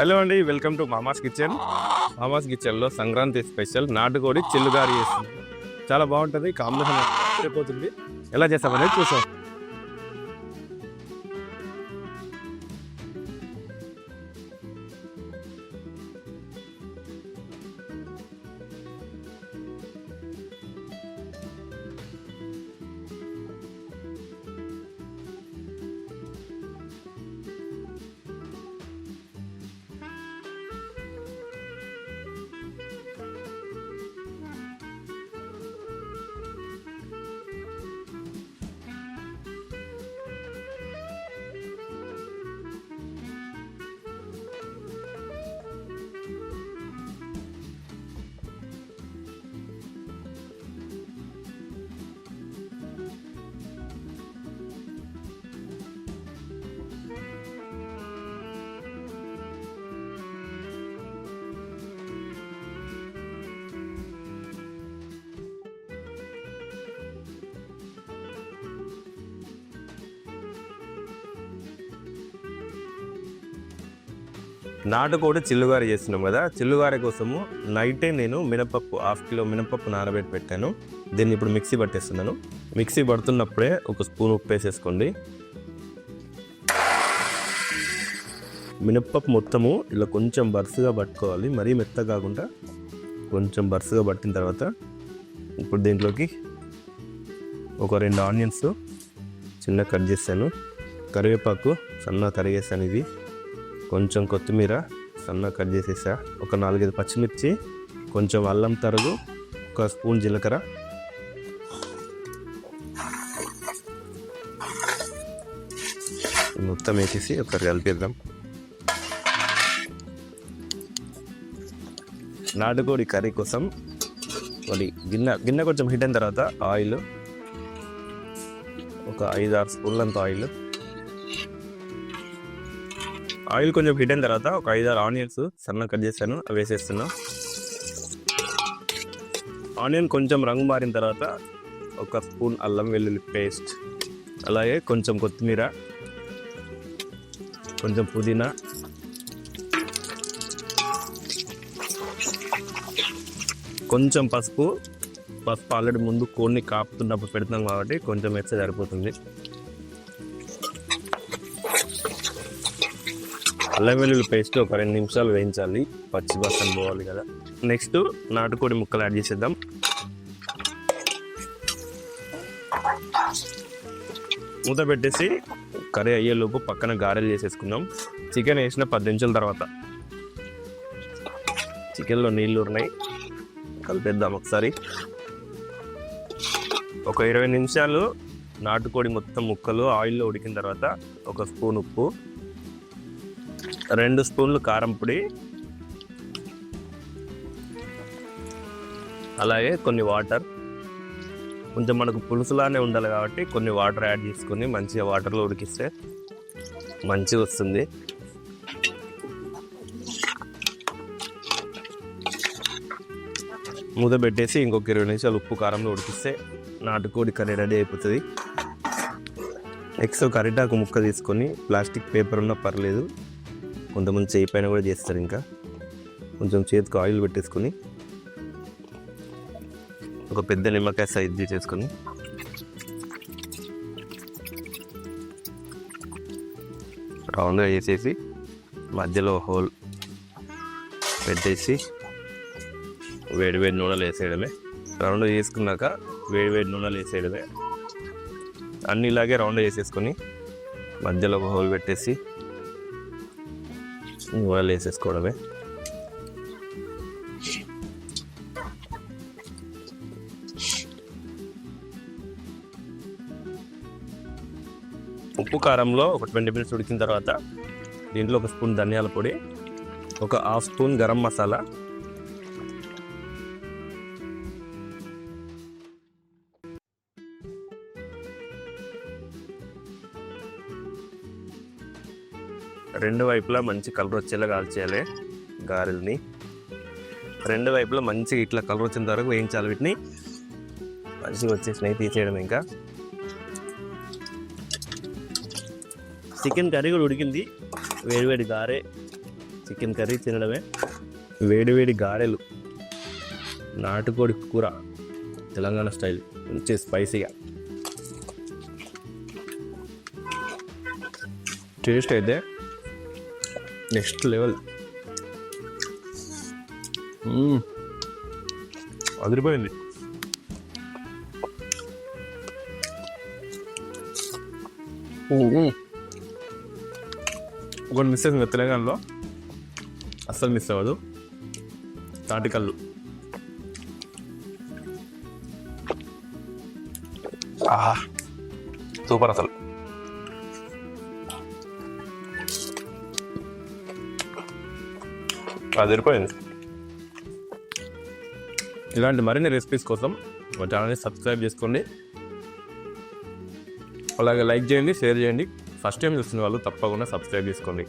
Hello అండి welcome to Mama's kitchen. Mama's కిచెన్లో Sankranti special నాటుకోడి చిల్లుగారి చేస్తుంది చాలా బాగుంటుంది కాంబినేషన్ అయిపోతుంది. ఎలా చేస్తామనేది చూసాం నాటుకోడి చిల్లుగారి చేస్తున్నాం కదా చిల్లుగారి కోసము నైటే నేను మినపప్పు హాఫ్ కిలో మినపప్పు నానబెట్టి పెట్టాను. దీన్ని ఇప్పుడు మిక్సీ పట్టేస్తున్నాను. మిక్సీ పడుతున్నప్పుడే ఒక స్పూన్ ఉప్పు వేసేసుకోండి. మినప్పప్పు మొత్తము ఇలా కొంచెం బరుసుగా పట్టుకోవాలి. మరీ మెత్త కాకుండా కొంచెం బరుసుగా పట్టిన తర్వాత ఇప్పుడు దీంట్లోకి ఒక రెండు ఆనియన్స్ చిన్న కట్ చేశాను. కరివేపాకు సన్న తరిగేసాను ఇది కొంచెం కొత్తిమీర సన్న కట్ చేసేసా. ఒక నాలుగైదు పచ్చిమిర్చి కొంచెం అల్లం తరుగు ఒక స్పూన్ జీలకర్ర. మొత్తం వేసేసి ఒకసారి కలిపేద్దాం. నాటుకోడి కర్రీ కోసం మరి గిన్నె గిన్నె కొంచెం హిట్ అయిన తర్వాత ఆయిల్ ఒక ఐదు ఆరు స్పూన్లంత ఆయిల్. ఆయిల్ కొంచెం హీట్ అయిన తర్వాత ఒక ఐదు ఆరు ఆనియన్స్ సన్న కట్ చేశాను అవి వేసేస్తున్నా. ఆనియన్ కొంచెం రంగు మారిన తర్వాత ఒక స్పూన్ అల్లం వెల్లుల్లి పేస్ట్ అలాగే కొంచెం కొత్తిమీర కొంచెం పుదీనా. కొంచెం పసుపు పసుపు ఆల్రెడీ ముందు కోడిని కాపుతున్నప్పుడు పెడుతున్నాం కాబట్టి కొంచెం వేస్తే సరిపోతుంది. అల్లం వెల్లుల్లి పేస్ట్ ఒక రెండు నిమిషాలు వేయించాలి. పచ్చి బస్సం పోవాలి కదా. నెక్స్ట్ నాటుకోడి ముక్కలు యాడ్ చేసేద్దాం. మూత పెట్టేసి కర్రీ అయ్యేలోపు పక్కన గారెలు చేసేసుకుందాం. చికెన్ వేసిన పది నిమిషాల తర్వాత. చికెన్లో నీళ్ళు ఉన్నాయి. కలిపేద్దాం ఒకసారి. ఒక ఇరవై నిమిషాలు నాటుకోడి మొత్తం ముక్కలు ఆయిల్లో ఉడికిన తర్వాత ఒక స్పూన్ ఉప్పు రెండు స్పూన్లు కారం పొడి. అలాగే కొన్ని వాటర్. కొంచెం మనకు పులుసులానే ఉండాలి కాబట్టి కొన్ని వాటర్ యాడ్ చేసుకొని మంచిగా వాటర్లో ఉడికిస్తే మంచిగా వస్తుంది. మూత పెట్టేసి ఇంకొక ఇరవై నిమిషాలు ఉప్పు కారంలో ఉడికిస్తే నాటుకోడి కర్రీ రెడీ అయిపోతుంది. నెక్స్ట్ కరిటాకు ముక్క తీసుకొని ప్లాస్టిక్ పేపర్ ఉన్నా పర్లేదు. కొంతమంది చేయి పైన కూడా చేస్తారు ఇంకా. కొంచెం చేతికి ఆయిల్ పెట్టేసుకొని ఒక పెద్ద నిమ్మకాయ సైజ్ చేసుకొని రౌండ్గా వేసేసి మధ్యలో హోల్ పెట్టేసి వేడి వేడి నూనెలు వేసేయడమే. రౌండ్ చేసుకున్నాక వేడి వేడి నూనెలు వేసేయడమే. అన్నీ ఇలాగే రౌండ్ వేసేసుకొని మధ్యలో ఒక హోల్ పెట్టేసి నూనెలు వేసేసుకోవడమే ఉప్పు కారంలో ఒక ట్వంటీ మినిట్స్ ఉడికిన తర్వాత దీంట్లో ఒక స్పూన్ ధనియాల పొడి ఒక హాఫ్ స్పూన్ గరం మసాలా రెండు వైపులా మంచి కలర్ వచ్చేలా కాల్చేయాలి గారెల్ని. రెండు వైపులా మంచిగా ఇట్లా కలర్ వచ్చిన వరకు వేయించాలి వీటిని. మంచిగా వచ్చేసినాయి తీసేయడం ఇంకా. చికెన్ కర్రీ కూడా ఉడికింది. వేడివేడి గారే చికెన్ కర్రీ తినడమే. వేడివేడి గారెలు నాటుకోడి కూర తెలంగాణ స్టైల్ మంచి స్పైసీగా. టేస్ట్ అయితే నెక్స్ట్ లెవెల్. అదిరిపోయింది. ఒకటి మిస్ అయింది తెలంగాణలో? అస్సలు మిస్ అవ్వదు. తాటికల్లు. సూపర్ అసలు. అదిరిపోయింది. ఇలాంటి మరిన్ని రెసిపీస్ కోసం మా ఛానల్ని సబ్స్క్రైబ్ చేసుకోండి. అలాగే లైక్ చేయండి షేర్ చేయండి. ఫస్ట్ టైం చూస్తున్న వాళ్ళు తప్పకుండా సబ్స్క్రైబ్ చేసుకోండి.